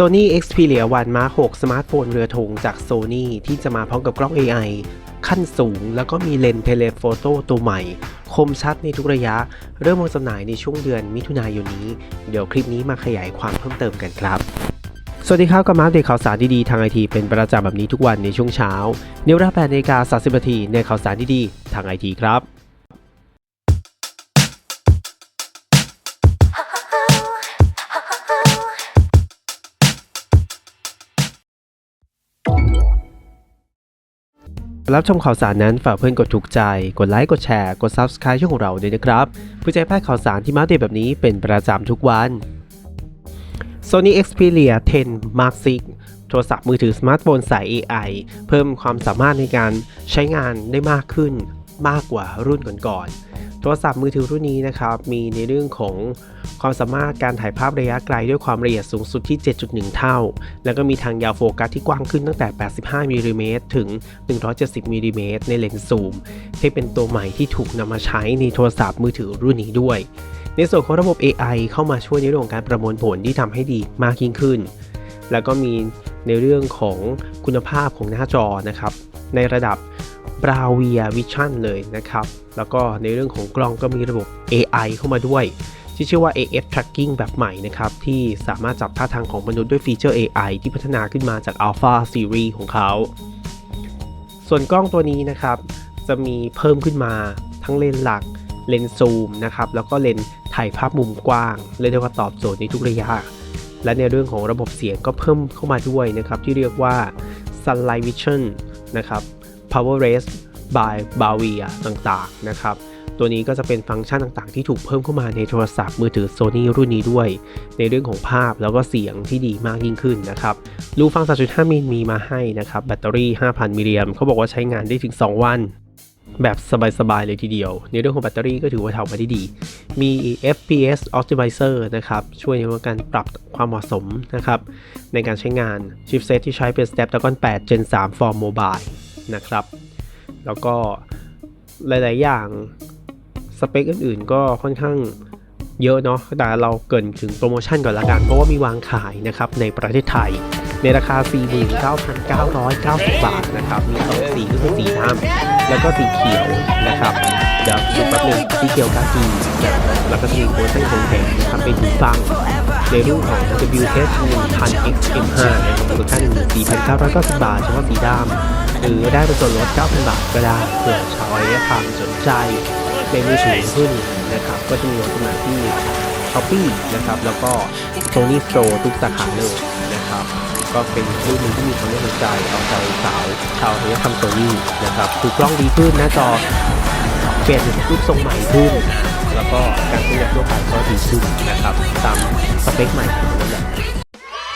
Sony Xperia 1 Mark 6 สมาร์ทโฟนเรือธงจาก Sony ที่จะมาพร้อมกับกล้อง AI ขั้นสูง แล้วก็มีเลนส์เทเลโฟโต้ตัวใหม่ คมชัดในทุกระยะ เริ่มวางจำหน่ายในช่วงเดือนมิถุนายนนี้ เดี๋ยวคลิปนี้มาขยายความเพิ่มเติมกันครับสวัสดีครับกับมาอัปเดตข่าวสารดีๆทางไอทีเป็นประจำแบบนี้ทุกวันในช่วงเช้าในเวลา8นาฬิกา30นาทีในข่าวสารดีๆทางไอทีครับ รับชมข่าวสารนั้นฝากเพื่อนกดถูกใจ กดไลค์กดแชร์กด Subscribe ช่องของเราด้วยนะครับเพื่อจะให้พลาดข่าวสารที่มาเดตแบบนี้เป็นประจำทุกวัน Sony Xperia 10 Mark 6โทรศัพท์มือถือสมาร์ทโฟนสาย AI เพิ่มความสามารถในการใช้งานได้มากขึ้นมากกว่ารุ่นก่อนๆ ทรศัพท์มือถือรุ่นนี้นะครับมีในเรื่องของความสามารถการถ่ายภาพระยะไกลด้วยความละเอียดสูงสุดที่ 7.1 เท่า แล้วก็มีทางยาวโฟกัสที่กว้างขึ้นตั้งแต่ 85มิลลิเมตรถึง 170มิลลิเมตรในเลนส์ซูมที่เป็นตัวใหม่ที่ถูกนำมาใช้ในโทรศัพท์มือถือรุ่นนี้ด้วย ในส่วนของระบบ AI เข้ามาช่วยในเรื่องของการประมวลผลที่ทำให้ดีมากยิ่งขึ้น แล้วก็มีในเรื่องของคุณภาพของหน้าจอนะครับในระดับ Bravia Vision เลยนะครับ แล้วก็ในเรื่องของกล้องก็มีระบบ AI เข้ามาด้วย ที่ชื่อว่า AF Tracking แบบใหม่นะครับ ที่สามารถจับท่าทางของมนุษย์ด้วยฟีเจอร์ AI ที่พัฒนาขึ้นมาจาก Alpha Series ของเขา ส่วนกล้องตัวนี้นะครับ จะมีเพิ่มขึ้นมาทั้งเลนส์หลักเลนส์ซูมนะครับ แล้วก็เลนส์ถ่ายภาพมุมกว้างเรียกได้ว่าตอบโจทย์ในทุกระยะ และในเรื่องของระบบเสียงก็เพิ่มเข้ามาด้วยนะครับ ที่เรียกว่า Sunlight Vision นะครับ Power Race by Bavia ต่างๆนะครับตัวนี้ก็จะเป็นฟังก์ชันต่างๆ ที่ถูกเพิ่มเข้ามาในโทรศัพท์มือถือ Sony รุ่นนี้ด้วย ในเรื่องของภาพแล้วก็เสียงที่ดีมากยิ่งขึ้นนะครับรูฟัง 3.5 มิลมีมาให้นะครับ แบตเตอรี่ 5,000 มิลลิแอมเขาบอกว่าใช้งานได้ถึง 2 วัน แบบสบาย ๆ เลยทีเดียว ในเรื่องของแบตเตอรี่ก็ถือว่าทำมาได้ดี มี FPS Optimizer นะครับ ช่วยในการปรับความเหมาะสมนะครับในการใช้งานชิปเซตที่ใช้เป็น Snapdragon 8 Gen 3 for mobile นะครับ แล้วก็หลาย ๆ อย่างสเปคอื่น ๆ ก็ค่อนข้างเยอะเนาะ แต่เราเกินถึงโปรโมชั่นก่อนละกัน เพราะว่ามีวางขายนะครับในประเทศไทย ในราคา 49,990 บาทนะครับ มีสองสีก็คือสีดำแล้วก็สีเขียวนะครับ เดี๋ยวดูแป๊บนึงสีเขียวกากีแล้วก็มีโปรโมชั่นของแถมนะครับเป็นหูฟังในรุ่นของ WH 1000 XM5 ในมูลค่า14,990 บาทเฉพาะสีดำ หรือได้เป็นส่วนลด 9,000 บาทก็ได้เผื่อชาวอารยธรรมสนใจในมือถือรุ่นนะครับ ก็จะมีวางจำหน่ายที่ Shopee นะครับ แล้วก็ Sony Store ทุกสาขาเลยนะครับ ก็เป็นรุ่นหนึงที่มีความน่าสนใจเอาใจสาวชาวอารยธรรมโซนี่นะครับคือกล้องดีขึ้นหน้าจอเปลี่ยนรูปทรงใหม่ขึ้นแล้วก็การใช้งานทั่วไปก็ดีขึ้นนะครับ ตามสเปคใหม่ของ